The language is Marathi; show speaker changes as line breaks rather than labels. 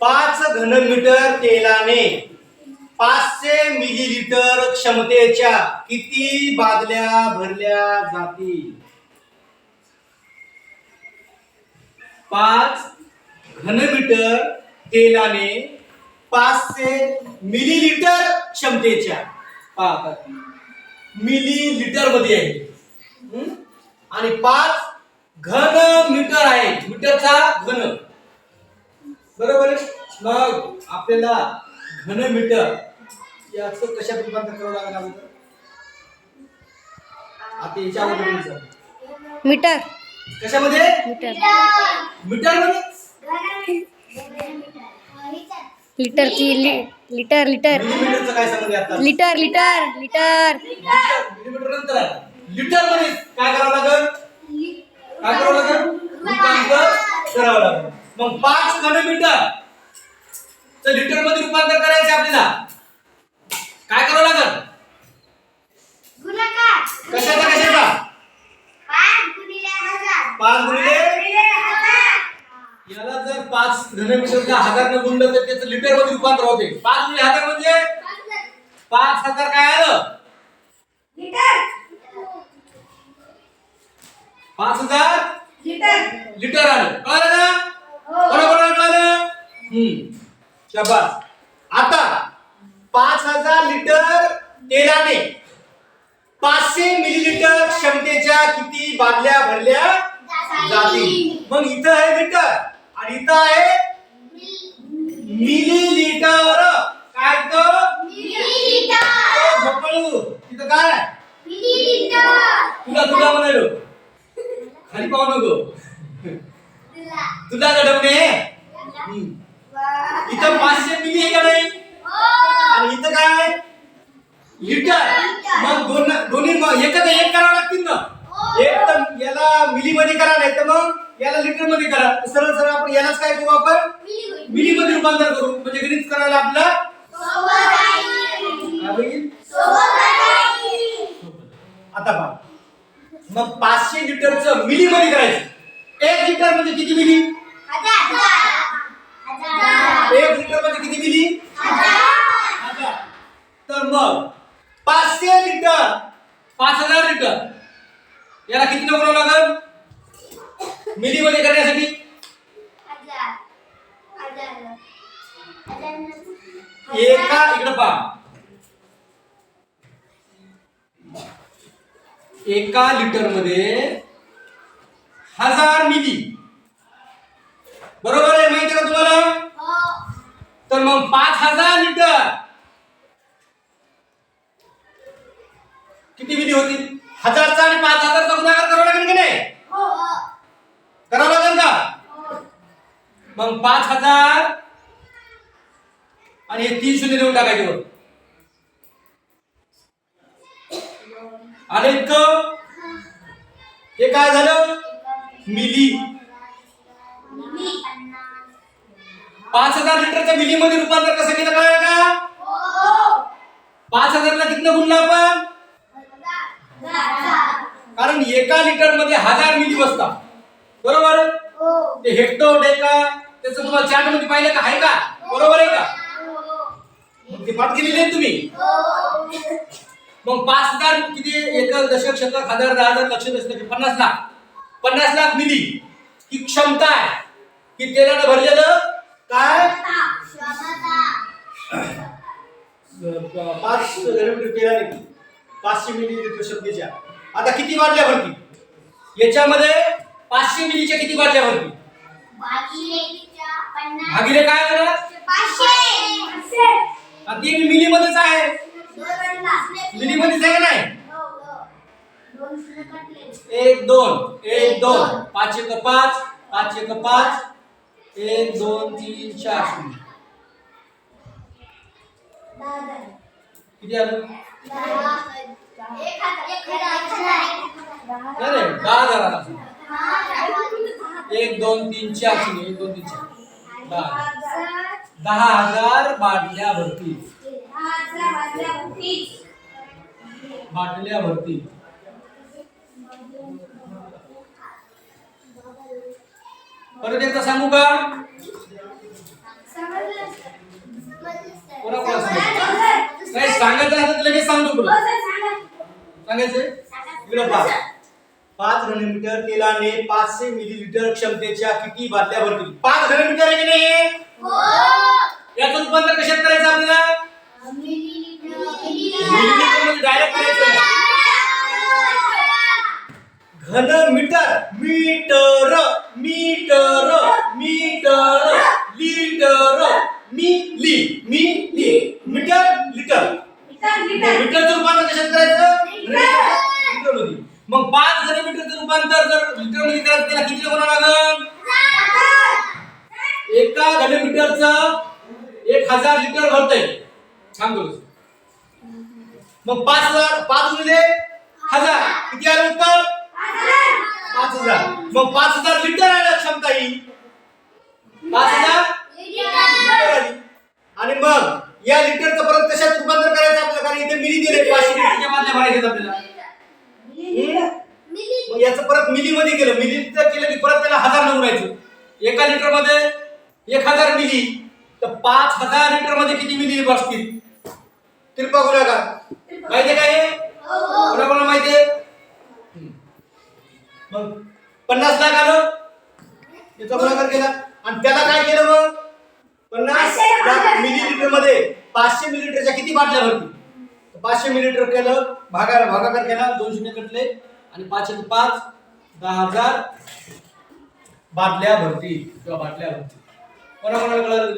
पाच घनमीटर तेलाने पाचशे मिलीलिटर क्षमतेच्या किती बादल्या भरल्या जातील? पाच घनमीटर तेलाने पाचशे मिलीलिटर क्षमतेच्या पहा मिलीलिटरमध्ये आहे. आणि पाच घन मीटर आहे. मीटरचा घन. बरोबर आहे? मग आपल्याला घन मीटर याचं कशात रूपांतर करावं लागेल आता याच्या अगोदर.
मीटर.
कशामध्ये?
मीटर.
मीटरमध्ये?
लिटर की लि, लिटर लिटर.
मिलीमीटरचं काय सांगते आता
लिटर लिटर. लिटर
मिलीमीटर नंतर आहे. लिटरमध्ये काय करावं लागेल? काय करावं लागेल? रूपांतर करावं लागेल. मग पाच घनमीटर तर लिटरमध्ये रूपांतर करायचं आपल्याला. काय करावं लागेल? कशाचा कशाचा? पाच गुणिले याला जर पाच घनमीटरला हजार न गुणलं तर त्याचं लिटरमध्ये रूपांतर होते. पाच गुणिले हजार म्हणजे? पाच हजार काय आलं? पाच हजार? लिटर आलं. कळलं ना? बरोबर कळलं हम्म. शाबास. आता पाच हजार लिटर तेलाने पाचशे मिलीलिटर क्षमतेच्या किती बादल्या भरल्या जातील. मग इथं आहे लिटर आणि इथं आहे मिलीलिटर. काय भोपळू तिथं काय तुला तुला म्हणालो खाली पाहू नको. तुला घडवणे इथं पाचशे मिली आहे का नाही? आणि इथं काय आहे? लिटर. मग दोन दोन्ही एकच एक करावं लागतील ना? एक तर याला मिली मध्ये करा नाही तर मग याला लिटरमध्ये करा. सरळ सरळ आपण यालाच काय करू आपण? मिली मध्ये रूपांतर करू. म्हणजे गणित करायला आपलं आता पहा. मग पाचशे लिटरचं मिली मध्ये करायचं. एक लिटर म्हणजे किती मिली? एक लिटर म्हणजे किती मिली. तर मग पाचशे लिटर. पाच हजार लिटर. याला किती नको लागल? मिली मध्ये करण्यासाठी? एका इकडे पहा. एका लिटरमध्ये हजार मिली. बरोबर आहे माहिती का तुम्हाला? तर मग पाच हजार लिटर. किती मिली होतील हजारचा आणि पाच हजारचा गुणाकार करावा लागेल की नाही? करावं लागेल का? मग पाच हजार आणि हे तीन शून्य देऊन टाकायचे वर आले इतकं हे काय झालं? मिली. पाच हजार लिटरच्या मिली मध्ये रूपांतर कसं केलं कळलं का? पाच हजारला किती गुणलं आपण? कारण एका लिटरमध्ये हजार मिली बसतात. बरोबर? ते हेक्टो डेका त्याचं तुम्हाला चार्टमध्ये पाहिलं का? आहे का? बरोबर आहे का? मग ते पाठ केलेली आहे तुम्ही. मग पाच हजार किती एक दशक शतक हजार दहा हजार लक्ष दशक पन्नास लाख. पन्नास लाख मिली ही क्षमता आहे. की तेलानं भरलेलं काय? पाच तेलाने. पाचशे मिलीलिटर क्षमतेच्या आता किती बाटल्या भरती? याच्यामध्ये पाचशे मिलीच्या किती बाटल्या भरती? भागिले काय झालं आता ती मिली मध्येच आहे. मिली मध्येच आहे का नाही? एक दोन. एक दोन. पाच एक पाच. पाच एक पाच. एक दोन तीन चार. शून्य किती आलं? नाही दहा हजार एक दोन तीन चार. शून्य एक दोन तीन चार. दहा दहा हजार बाटल्या भरतील. बाटल्या भरतील. परत एकदा सांगू का? कोणा सांगू नाही? सांगायचं आहे लगेच सांगतो तुला. सांगायचं? इकडं पाच पाच घनमीटर तेलाने पाचशे मिलीलिटर क्षमतेच्या किती बादल्या भरतील? पाच घनमीटर आहे की नाही? हो. याचं उत्पन्न कशात करायचं आपल्याला? मिलीलिटर करायचं. घन metre metre. Metre metre litre milli milli metre litre. मीटरचं रूपांतर कशात करायचं? मग पाच घन मीटरचं रूपांतर जर लिटरमध्ये करायचं त्याला किती बनावं लागेल? एका घनमीटरचं एक हजार लिटर भरतंय. सांगतो मग पाच हजार पाच हजार. किती आलं उत्तर? पाच हजार. मग पाच हजार लिटर आहे क्षमता ही? पाच हजार? लिटर आली. आणि मग या लिटरचं परत कशात रूपांतर करायचं आपल्याला? कारण इथे मिली दिले पाचशे लिटरच्या बादल्या भरायचे आपल्याला? मग याचं परत मिली मध्ये गेलं मिली केलं की परत त्याला हजार नमरायचं. एका लिटरमध्ये एक हजार मिली. तर पाच हजार लिटरमध्ये किती मिली बसतील? तिरपा गुणाकार. माहितीये का हे? कोणाकोणाला माहितीये. मग पन्नास लाख आलं. याचा गुणाकार केला. आणि त्याला काय केलं मग? पन्नास लाख मिलीलिटरमध्ये पाचशे मिलीलिटरच्या किती बाटल्या भरतील? पाचशे मिलीलिटर केलं भागा भागाकार केला दोन शून्य कटले. आणि पाच एक पाच दहा हजार बाटल्या भरतील. किंवा बाटल्या भरतील. कोणाकोणाला कळलं.